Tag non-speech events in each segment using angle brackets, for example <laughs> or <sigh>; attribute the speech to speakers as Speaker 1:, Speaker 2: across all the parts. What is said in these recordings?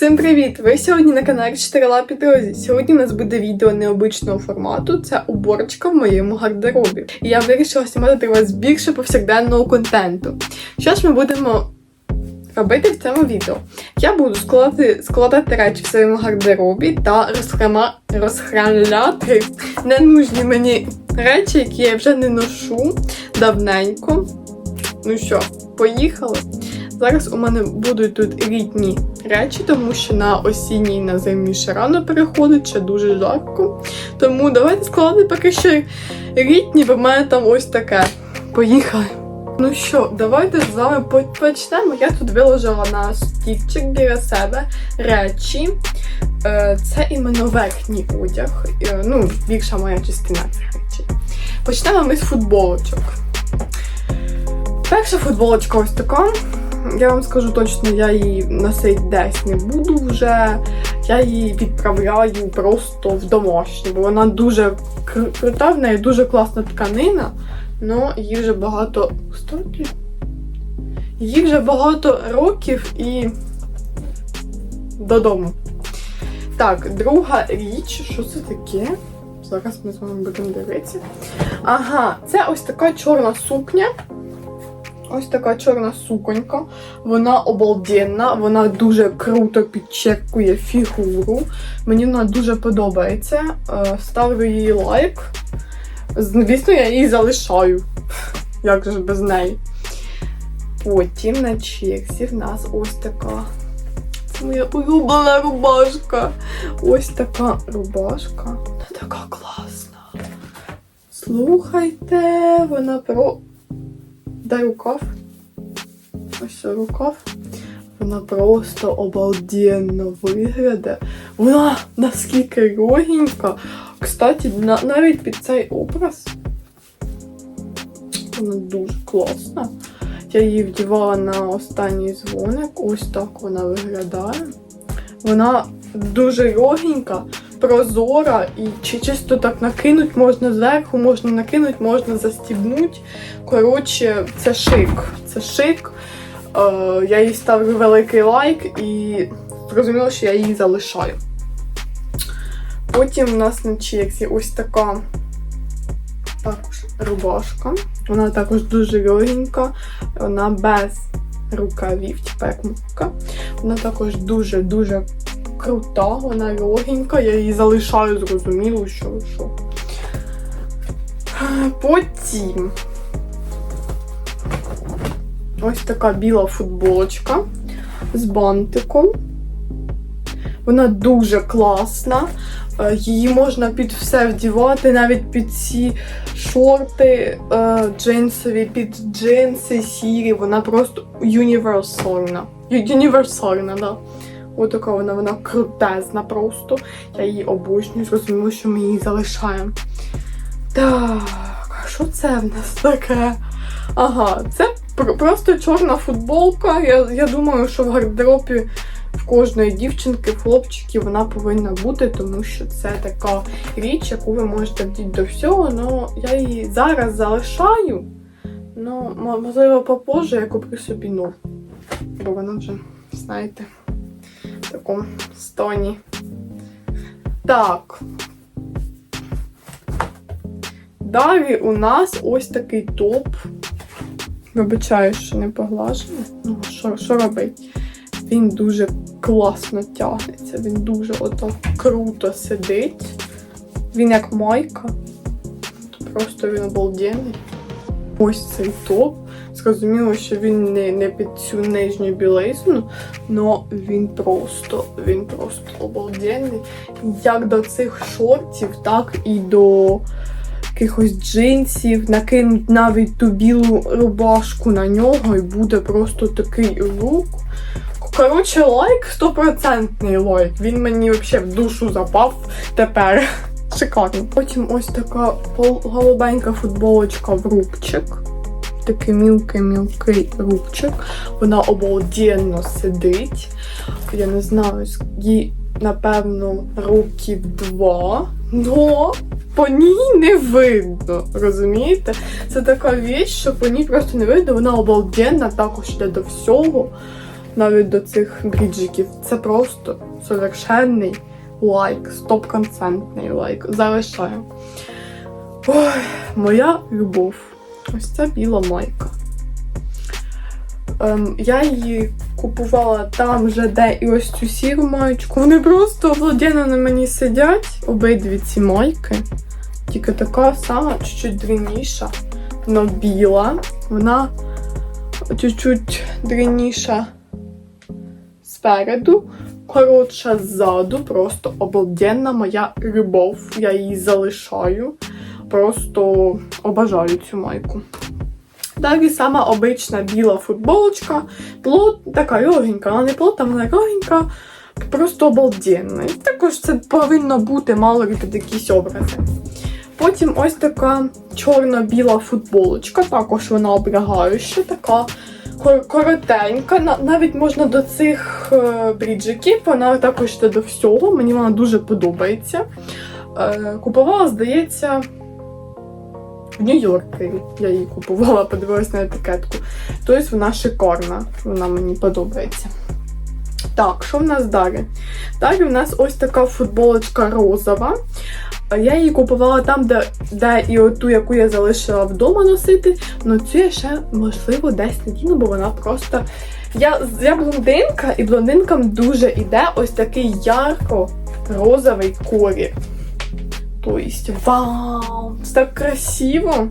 Speaker 1: Всім привіт! Ви сьогодні на каналі 4 Лапі Друзі. Сьогодні у нас буде відео необичного формату. Це уборочка в моєму гардеробі. І я вирішила знімати вас більше повсякденного контенту. Що ж ми будемо робити в цьому відео? Я буду складати, складати речі в своєму гардеробі та розхрама, розхрамляти ненужні мені речі, які я вже не ношу давненько. Ну що, поїхали? Зараз у мене будуть тут літні речі, тому що на осінній і на зимній ще рано переходить, ще дуже жарко. Тому давайте складати поки що літні, бо в мене там ось таке. Поїхали. Ну що, давайте з вами почнемо. Я тут виложила на стільчик біля себе речі. Е, Це іменно верхній одяг. Е, Ну, більша моя частина цих речей. Почнемо ми з футболочок. Перша футболочка ось така. Я вам скажу точно, я її носити десь не буду вже. Я її відправляю просто в домашню, бо вона дуже кру- крута, в неї дуже класна тканина. Ну, їй вже багато. Їй вже багато років і додому. Так, друга річ, що це таке? Зараз ми з вами будемо дивитися. Ага, це ось така чорна сукня. Ось така чорна суконька. Вона обалденна, вона дуже круто підчеркує фігуру. Мені вона дуже подобається. Е, Ставлю їй лайк. Звісно, я її залишаю. <laughs> Як же без неї? Потім на черзі в нас ось така. Це моя улюблена рубашка. Ось така рубашка. Вона така класна. Слухайте, вона про. Дай рукав. Ось рукав. Вона просто обалденно виглядає. Вона наскільки легенька. Кстати, на, навіть під цей образ. Вона дуже класна. Я її вдівала на останній дзвоник. Ось так вона виглядає. Вона дуже легенька, прозора і чи чисто так накинуть можна зверху, можна накинути, можна застібнути. Коротше, це шик. Це шик. Е, я їй ставлю великий лайк і зрозуміло, що я її залишаю. Потім у нас на черзі ось така також рубашка. Вона також дуже легенька, вона без рукавів, типа як мука. Вона також дуже-дуже крута, вона легенька, я її залишаю, зрозуміло, що що. Потім ось така біла футболочка з бантиком. Вона дуже класна. Е, Її можна під все вдівати, навіть під ці шорти е, джинсові, під джинси сірі. Вона просто універсальна. Універсальна, да. Ось така вона, вона крутезна просто. Я її обожнюю, зрозуміло, що ми її залишаємо. Так, що це в нас таке? Ага, це просто чорна футболка. Я, я думаю, що в гардеробі в кожної дівчинки, хлопчиків вона повинна бути, тому що це така річ, яку ви можете вдіти до всього. Ну, я її зараз залишаю. Ну, можливо, попозже я куплю собі нову. Бо вона вже, знаєте, в такому стані. Так. Далі у нас ось такий топ. Вибачаю, що не поглажений. Ну, що, що робить? Він дуже класно тягнеться, він дуже ото круто сидить. Він як майка. Просто він обалденний. Ось цей топ. Зрозуміло, що він не, не під цю нижню білизну, але він просто, він просто обалденний. Як до цих шортів, так і до якихось джинсів, накинуть навіть ту білу рубашку на нього, і буде просто такий лук. Коротше, лайк, стопроцентний лайк. Він мені взагалі в душу запав тепер. <laughs> Шикарно. Потім ось така голубенька футболочка в рубчик. Такий мілкий-мілкий рубчик. Вона обалденно сидить. Я не знаю, їй, напевно, років два. Но по ній не видно. Розумієте? Це така віч, що по ній просто не видно. Вона обалденна, також йде до всього. навіть до цих бріджиків. Це просто совершенний лайк, стопроцентний лайк. Залишаю. Ой, моя любов. Ось ця біла майка. Ем, я її купувала там же, де і ось цю сіру маєчку. Вони просто обладенно на мені сидять, обидві ці майки. Тільки така сама, чуть-чуть дрібніша, но біла. Вона чуть-чуть дрібніша спереду, коротша ззаду, просто обалденна моя любов. Я її залишаю. Просто обожаю цю майку. Далі сама обична біла футболочка. Плот, така легенька, вона не плотна, вона легенька, просто обалденна. І також це повинно бути мало ли якісь образи. Потім ось така чорно-біла футболочка, також вона облягаюча, така коротенька. Навіть можна до цих е, бріджиків, вона також йде до всього. Мені вона дуже подобається. Е, Купувала, здається, в Нью-Йоркері. Я її купувала, подивилась на етикетку. Тобто вона шикарна, вона мені подобається. Так, що в нас далі? Далі в нас ось така футболочка розова. Я її купувала там, де, де і оту, яку я залишила вдома носити. Ну цю я ще, можливо, десь надіну, бо вона просто. Я, я блондинка, і блондинкам дуже іде ось такий ярко-розовий колір. Тобто, вау! Це так красиво!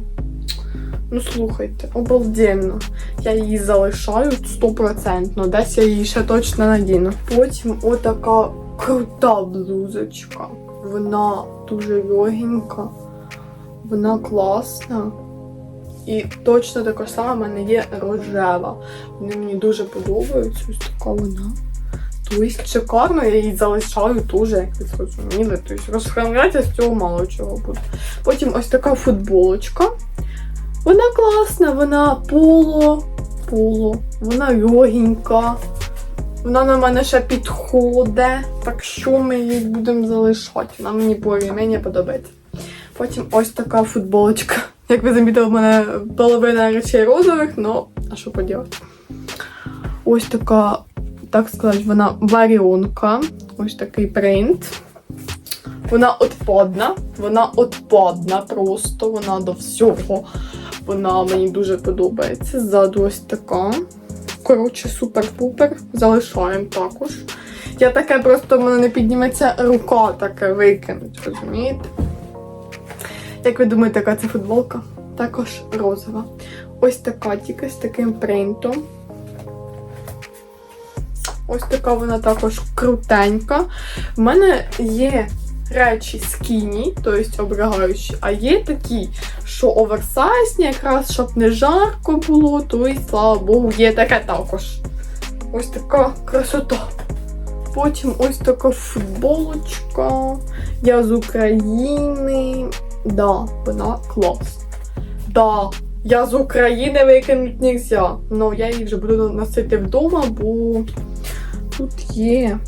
Speaker 1: Ну, слухайте, обалденно. Я її залишаю стопроцентно. Десь я її ще точно надіну. Потім отака крута блузочка. Вона дуже легенька, вона класна. І точно така сама в мене є рожева. Вони мені дуже подобаються. Ось така вона. Тобто шикарно, я її залишаю теж, як ви зрозуміли. Тобто розхламляти з цього мало чого буде. Потім ось така футболочка. Вона класна, вона поло, поло, вона легенька. Вона на мене ще підходить, так що ми її будемо залишати. Вона мені більш-менш подобається. Потім ось така футболочка. Як ви замітили, в мене половина речей розових, ну, а що поділати? Ось така, так сказати, вона варіонка. Ось такий принт. Вона отпадна, вона отпадна просто, вона до всього. Вона мені дуже подобається. Ззаду ось така. Коротше, супер-пупер. Залишаємо також. Я таке просто в мене не підніметься рука таке викинуть, розумієте? Як ви думаєте, яка це футболка? Також розова. Ось така тільки з таким принтом. Ось така вона також крутенька. В мене є речі скіні, тобто облягаючі, а є такі, що оверсайзні, якраз щоб не жарко було, то й слава Богу, є таке також. Ось така красота. Потім ось така футболочка. Я з України. Да, вона клас. Да, я з України викинуть нельзя. Ну я її вже буду носити вдома, бо тут є.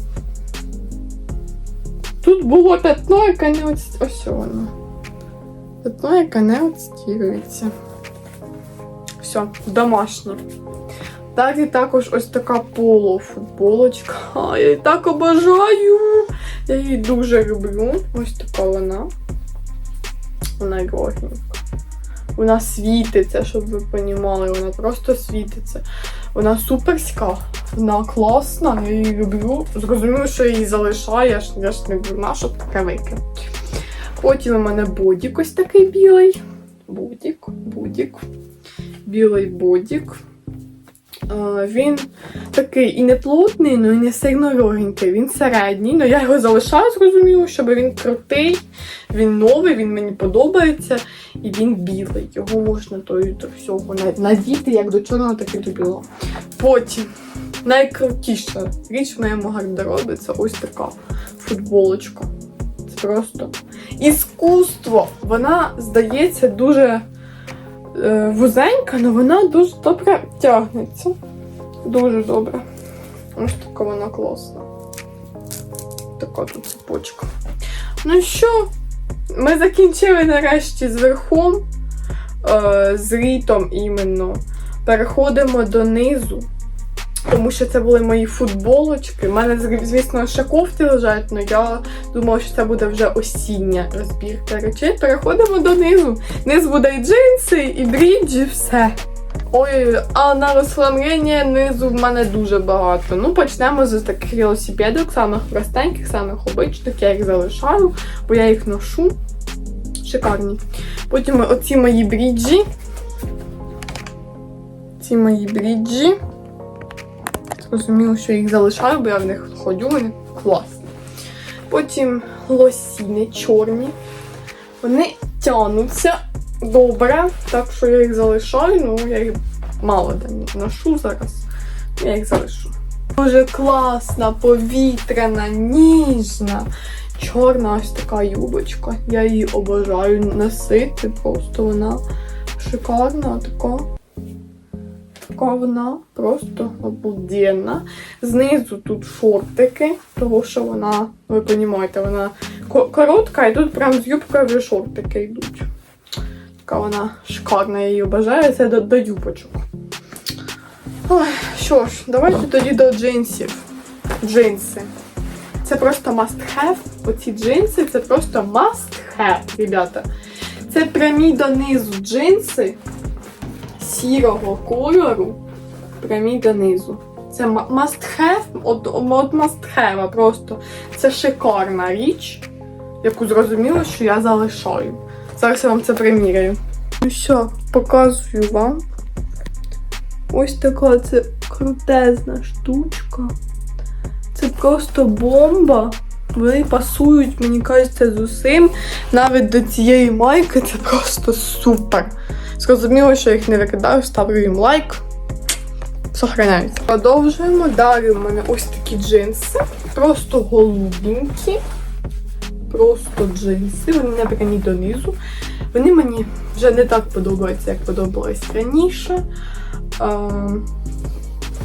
Speaker 1: Тут було пятно, яке не от... ось воно. Пятно, яке не отстірюється. Все, домашнє. Далі також ось така полуфутболочка. А, я її так обожаю. Я її дуже люблю. Ось така вона. Вона легенька. Вона світиться, щоб ви розуміли. Вона просто світиться. Вона суперська, вона класна, я її люблю. Зрозуміло, що її ж, я ж не дурна, щоб таке викинути. Потім у мене бодік ось такий білий. Бодік, бодік. Білий бодік. Він такий і не плотний, ну і не сильно легенький. Він середній, але я його залишаю, зрозуміло, щоб він крутий, він новий, він мені подобається. І він білий. Його можна то до всього надіти як до чорного, так і до білого. Потім найкрутіша річ в моєму гардеробі це ось така футболочка. Це просто іскусство. Вона здається дуже вузенька, але вона дуже добре тягнеться. Дуже добре. Ось така вона класна. Така тут цепочка. Ну що, ми закінчили нарешті з верхом, е, з рітом іменно. Переходимо до низу. Тому що це були мої футболочки. У мене, звісно, ще кофти лежать, але я думала, що це буде вже осіння розбірка речей. Переходимо донизу. Низ буде і джинси, і бріджі, все. Ой, а на розхламлення низу в мене дуже багато. Ну, почнемо з таких велосипедок, самих простеньких, самих обичних. Я їх залишаю, бо я їх ношу. Шикарні. Потім оці мої бріджі. Ці мої бріджі. Зрозуміло, що я їх залишаю, бо я в них ходю, вони класні. Потім лосіни чорні. Вони тянуться добре, так що я їх залишаю, ну я їх мало де ношу зараз. Я їх залишу. Дуже класна, повітряна, ніжна. Чорна ось така юбочка. Я її обожаю носити. Просто вона шикарна така. Така вона просто обалденна. Знизу тут шортики, тому що вона, ви розумієте, вона коротка, і тут прям з юбкою шортики йдуть. Така вона шикарна, я її обожаю. Це до, до юбочок. Ой, що ж, давайте тоді до джинсів. Джинси. Це просто must have. Оці джинси це просто must have, ребята. Це прямі донизу джинси сірого кольору. Прямі донизу. Це must have, от, must have просто. Це шикарна річ, яку зрозуміло, що я залишаю. Зараз я вам це приміряю. Ну що, показую вам. Ось така це крутезна штучка. Це просто бомба. Вони пасують, мені кажеться, з усім. Навіть до цієї майки це просто супер. Зрозуміло, що їх не викидаю, ставлю їм лайк. Сохраняються. Продовжуємо. Далі в мене ось такі джинси. Просто голубенькі. Просто джинси. Вони не прямі донизу. Вони мені вже не так подобаються, як подобались раніше.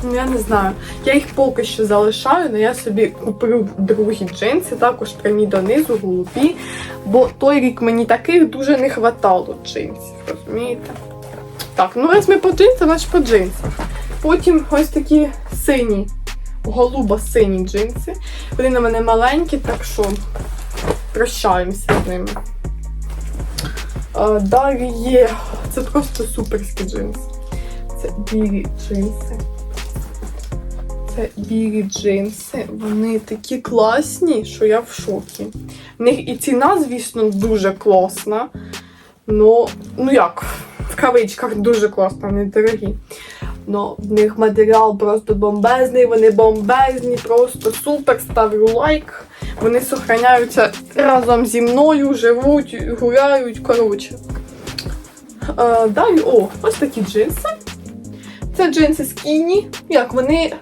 Speaker 1: Ну, я не знаю. Я їх поки що залишаю, але я собі куплю другі джинси, також прямі донизу, голубі. Бо той рік мені таких дуже не хватало джинсів, розумієте? Так, ну раз ми по джинсах, значить по джинсах. Потім ось такі сині, голубо-сині джинси. Вони на мене маленькі, так що прощаємося з ними. Далі є. Це просто суперські джинси. Це білі джинси. Це білі джинси. Вони такі класні, що я в шокі. В них і ціна, звісно, дуже класна. Ну, ну як, в кавичках дуже класна, вони дорогі. Но в них матеріал просто бомбезний, вони бомбезні, просто супер. Ставлю лайк. Вони сохраняються разом зі мною, живуть, гуляють. Коротше. Е, далі, о, ось такі джинси. Це джинси скіні. Як вони.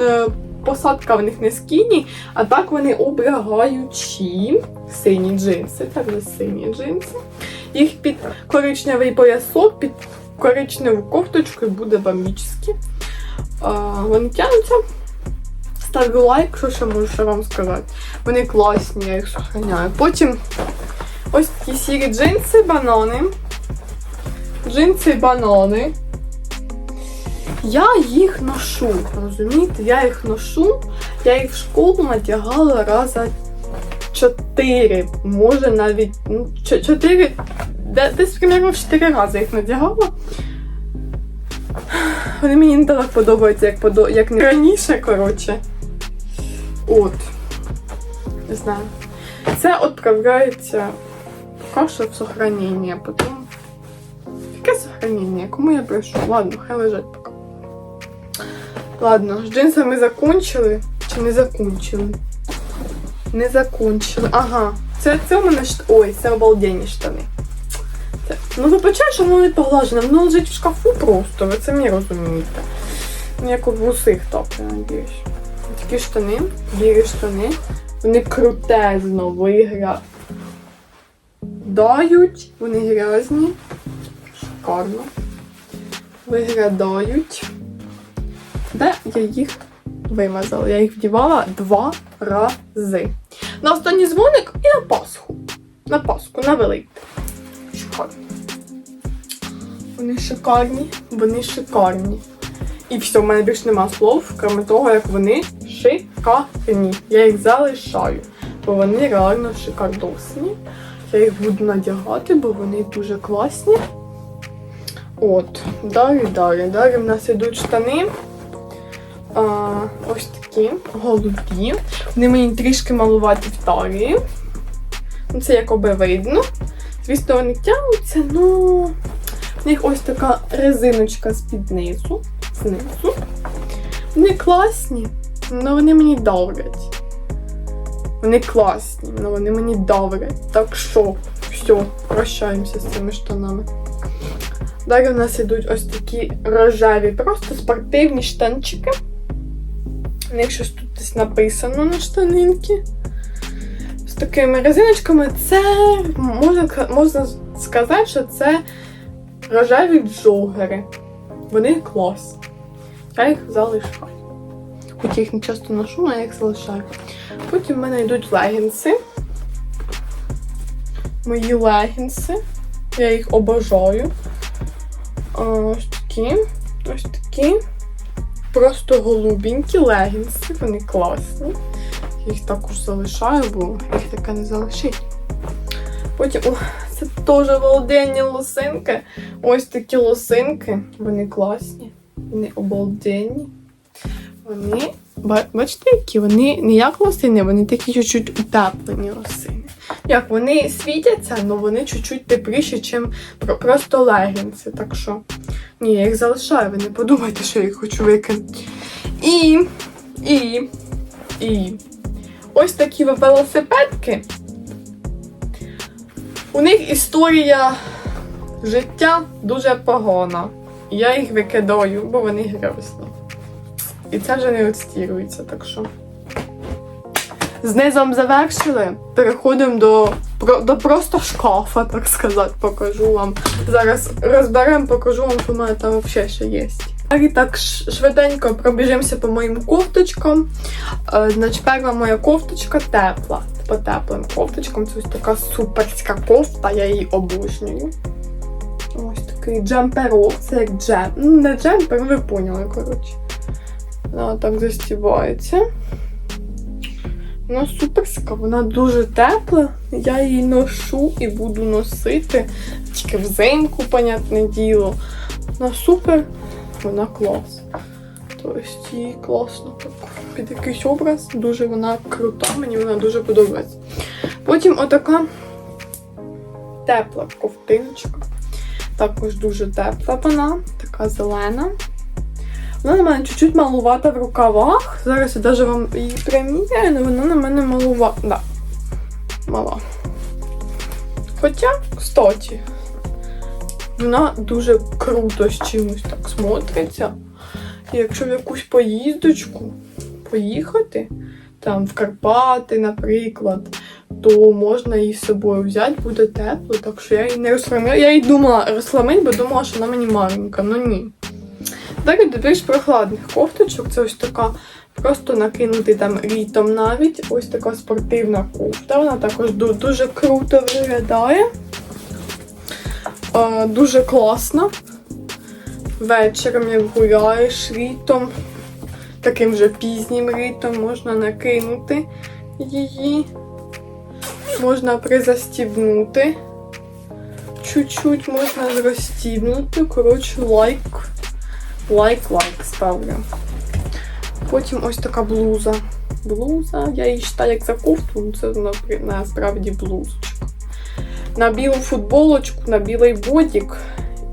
Speaker 1: Е, посадка в них не скіні, а так вони облягаючі. Сині джинси, так сині джинси. Їх під коричневий поясок, під коричневу кофточку і буде бомбічські. Вони тягнуться. Ставлю лайк, що ще можу вам сказати. Вони класні, я їх сохраняю. Потім ось такі сірі джинси, банани. Джинси банани. Я їх ношу, розумієте? Я їх ношу, я їх в школу надягала раза чотири, може навіть ну, чо- чотири, десь примерно в чотири рази їх надягала. Вони мені не так подобаються, як, подо... як не раніше, коротше. От. Не знаю. Це відправляється поки що в сохранення, потім. Яке сохранення? Кому я брешу? Ладно, хай лежать. Ладно, з джинсами закончили чи не закончили? Не закончили. Ага. Це, це у мене шт... Ой, це обалденні штани. Це... Ну, вибачаю, що воно не поглажене, воно лежить в шкафу просто, ви це мені розумієте. Ну, Як в усіх так, я надіюсь. Такі штани, білі штани. Вони крутезно виглядають. Вони грязні. Шикарно. Виглядають. Де я їх вимазала? Я їх вдівала два рази. На останній дзвоник і на Пасху. На Пасху, на Великдень. Шикарно. Вони шикарні, вони шикарні. І все, в мене більше нема слов, крім того, як вони шикарні. Я їх залишаю, бо вони реально шикардосні. Я їх буду надягати, бо вони дуже класні. От, далі, далі. Далі в нас йдуть штани. А, ось такі голубі. Вони мені трішки малуваті в талії. Ну, Це якоби видно. Звісно, вони тягнуться, ну в них ось така резиночка з-під низу. Знизу. Вони класні, але вони мені давлять. Вони класні, але вони мені давлять. Так що, все, прощаємося з цими штанами. Далі у нас йдуть ось такі рожеві, просто спортивні штанчики. У них тут десь написано на штанинки. З такими резиночками це можна, можна сказати, що це рожеві джогери. Вони класні. Я їх залишаю. Хоч я їх не часто ношу, але я їх залишаю. Потім в мене йдуть легінси. Мої легінси. Я їх обожаю. Ось такі. Ось такі. Просто голубенькі легінси. Вони класні. Я їх також залишаю, бо їх таке не залишить. Потім, о, це теж обалденні лосинки. Ось такі лосинки. Вони класні. Вони обалденні. Вони, бачите, які вони не як лосини, вони такі чуть-чуть утеплені лосини. Як вони світяться, але вони чуть-чуть тепліші, ніж просто легінси. Так що, ні, я їх залишаю, ви не подумайте, що я їх хочу викинути. І, і, і. Ось такі велосипедки. У них історія життя дуже погана. Я їх викидаю, бо вони грязні. І це вже не відстірується, так що. З низом завершили. Переходимо до, до просто шкафа, так сказати, покажу вам. Зараз розберемо, покажу вам, що в там взагалі ще є. І так швиденько пробіжимося по моїм кофточкам. Е, Значить, перша моя кофточка тепла. По теплим кофточкам. Це ось така суперська кофта, я її обожнюю. Ось такий джемперок, це як джем. Ну, не джемпер, ви поняли, коротше. Вона так застібається. Вона суперська, вона дуже тепла. Я її ношу і буду носити. Тільки взимку, понятне діло. Вона супер, вона клас. Тобто її класно під якийсь образ. Дуже вона крута, мені вона дуже подобається. Потім отака тепла ковтиночка. Також дуже тепла вона, така зелена. Вона на мене чуть-чуть малувата в рукавах. Зараз я навіть вам її приміряю, але вона на мене малувата. Да. Мала. Хоча, кстати, вона дуже круто з чимось так смотриться. І якщо в якусь поїздочку поїхати, там в Карпати, наприклад, то можна її з собою взяти, буде тепло, так що я її не розхламила. Я її думала розхламити, бо думала, що вона мені маленька, ну ні. Далі до більш прохладних кофточок. Це ось така просто накинути там літом навіть. Ось така спортивна кофта. Вона також дуже круто виглядає. Е, дуже класна. Вечором, як гуляєш літом, таким вже пізнім літом можна накинути її. Можна призастібнути. Чуть-чуть можна розстібнути. Коротше, лайк. Лайк, лайк ставлю. Потім ось така блуза. Блуза. Я її вважаю як за кофту, ну це насправді блузочка. На білу футболочку, на білий бодік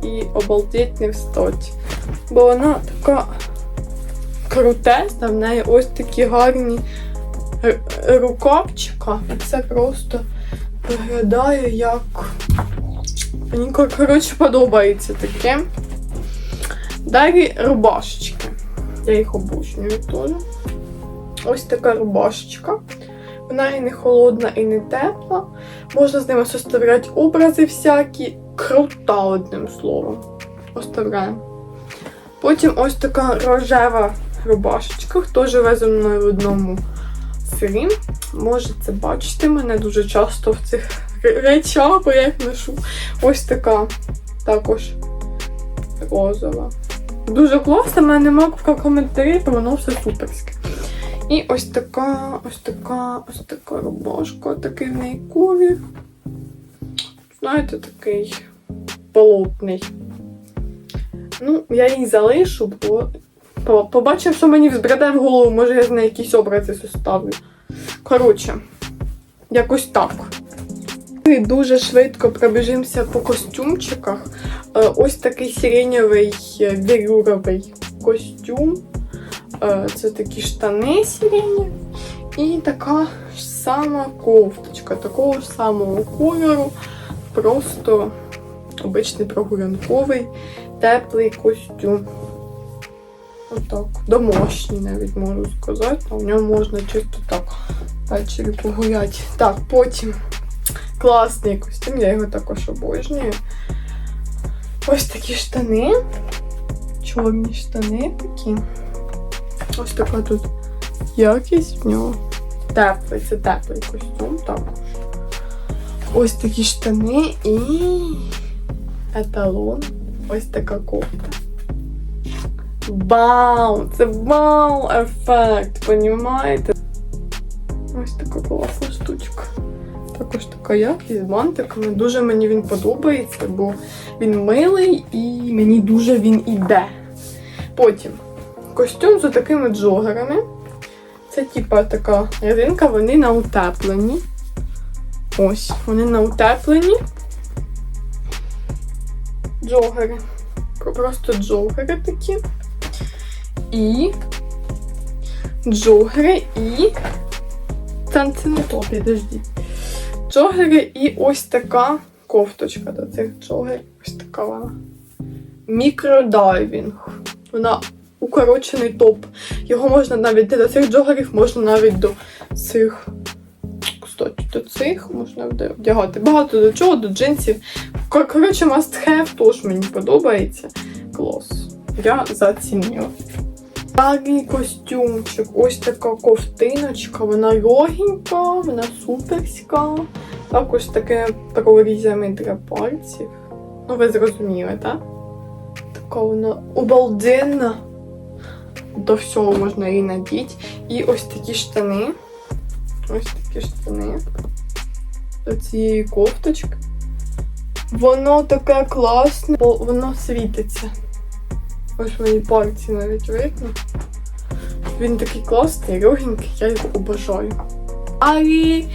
Speaker 1: і обалдеть не встать. Бо вона така крутесна, в неї ось такі гарні рукавчика. Це просто виглядає як. Мені коротше подобається таке. Далі рубашечки. Я їх обожнюю теж. Ось така рубашечка. Вона і не холодна, і не тепла. Можна з ними составляти образи всякі. Крута, одним словом. Оставляємо. Потім ось така рожева рубашечка. Хто живе зі мною в одному селі, може це бачити мене дуже часто в цих речах, бо я їх ношу. Ось така також розова. Дуже класно, в мене нема коментарів, то воно все суперське. І ось така, ось така, ось така рубашка, такий в неї колір. Знаєте, такий полотний. Ну, я її залишу, бо по- побачимо, що мені взбреде в голову, може я з неї якісь образи составлю. Коротше, якось так. Ми дуже швидко пробіжимося по костюмчиках. Е, Ось такий сиренєвий е, костюм. Е, Це такі штани сирені. І така ж сама кофточка, такого ж самого кольору. Просто обичний прогулянковий, теплий костюм. Отак. Домашній навіть можу сказати. В ньому можна чисто так ввечері погуляти. Так, потім класний костюм, я його також обожнюю. Ось такі штани. Чорні штани такі. Ось така тут якість в нього. Теплий, це теплий костюм також. Ось такі штани і еталон. Ось така кофта. Вау! Це вау ефект, понімаєте? Ось така класна штучка. Також така якість з бантиками. Дуже мені він подобається, бо він милий і мені дуже він іде. Потім костюм з такими джогерами. Це типа така резинка, вони на утепленні. Ось, вони на утеплені. Джогери. Просто джогери такі. І джогери і. Це, це не то, підождіть. Джогери і ось така кофточка до цих джогерів. Ось така вона. Мікродайвінг. Вона укорочений топ. Його можна навіть до цих джогерів, можна навіть до цих. Кстати, до цих можна вдягати. Багато до чого, до джинсів. Коротше, must have, тож мені подобається. Клас. Я зацінила. Далі костюмчик. Ось така ковтиночка. Вона легенька, вона суперська. Також таке прорізями для пальців. Ну, ви зрозуміли, так? Така вона обалденна. До всього можна її надіти. І ось такі штани. Ось такі штани. До цієї кофточки. Воно таке класне, бо воно світиться. Ось мої пальці навіть видно. Він такий класний, легенький, я його обожаю. А і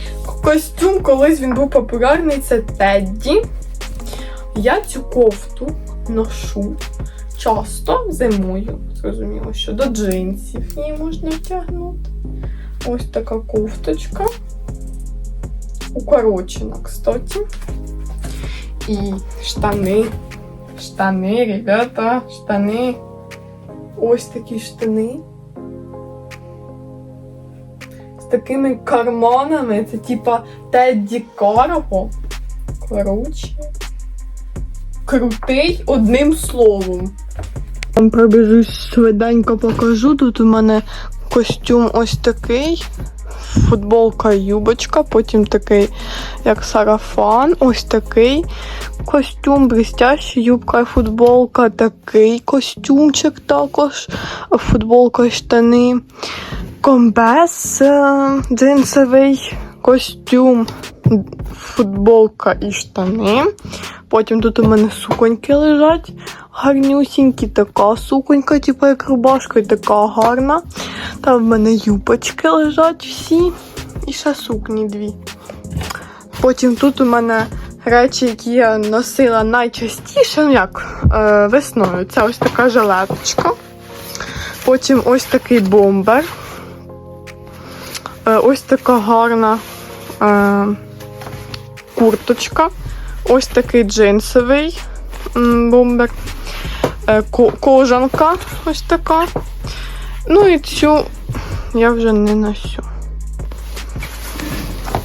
Speaker 1: костюм колись він був популярний, це Тедді. Я цю кофту ношу часто зимою. Зрозуміло, що до джинсів її можна втягнути. Ось така кофточка. Укорочена, кстати. І штани. Штани, ребята, штани. Ось такі штани. З такими карманами. Це типа Тедді Карго. Коротше. Крутий одним словом. Вам пробіжусь швиденько покажу. Тут у мене костюм ось такий. Футболка, юбочка, потім такий, як сарафан, ось такий костюм, блестящий, юбка і футболка, такий костюмчик також, футболка і штани, комбез, е, джинсовий костюм, футболка і штани. Потім тут у мене суконьки лежать, гарнюсінькі, така суконька, типу як рубашка, і така гарна. Там в мене юбочки лежать всі. І ще сукні дві. Потім тут у мене речі, які я носила найчастіше, ну як е, весною. Це ось така жилеточка. Потім ось такий бомбер. Е, ось така гарна курточка. Ось такий джинсовий бомбер. Е, кожанка ось така. Ну і цю я вже не.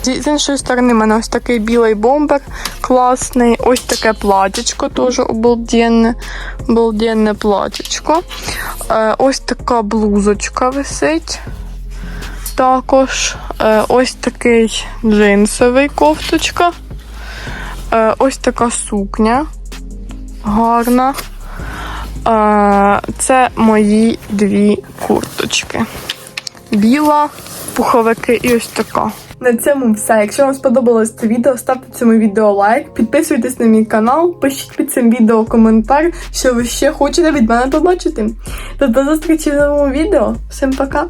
Speaker 1: Зі- З іншої сторони, в мене ось такий білий бомбер класний. Ось таке платічко, теж обалденне, обалденне платічко. Е, ось така блузочка висить. Також е, ось такий джинсовий кофточка. Е, ось така сукня гарна. А, це мої дві курточки. Біла, пуховики і ось така. На цьому все. Якщо вам сподобалось це відео, ставте цьому відео лайк, підписуйтесь на мій канал, пишіть під цим відео коментар, що ви ще хочете від мене побачити. До зустрічі в новому відео. Всім пока!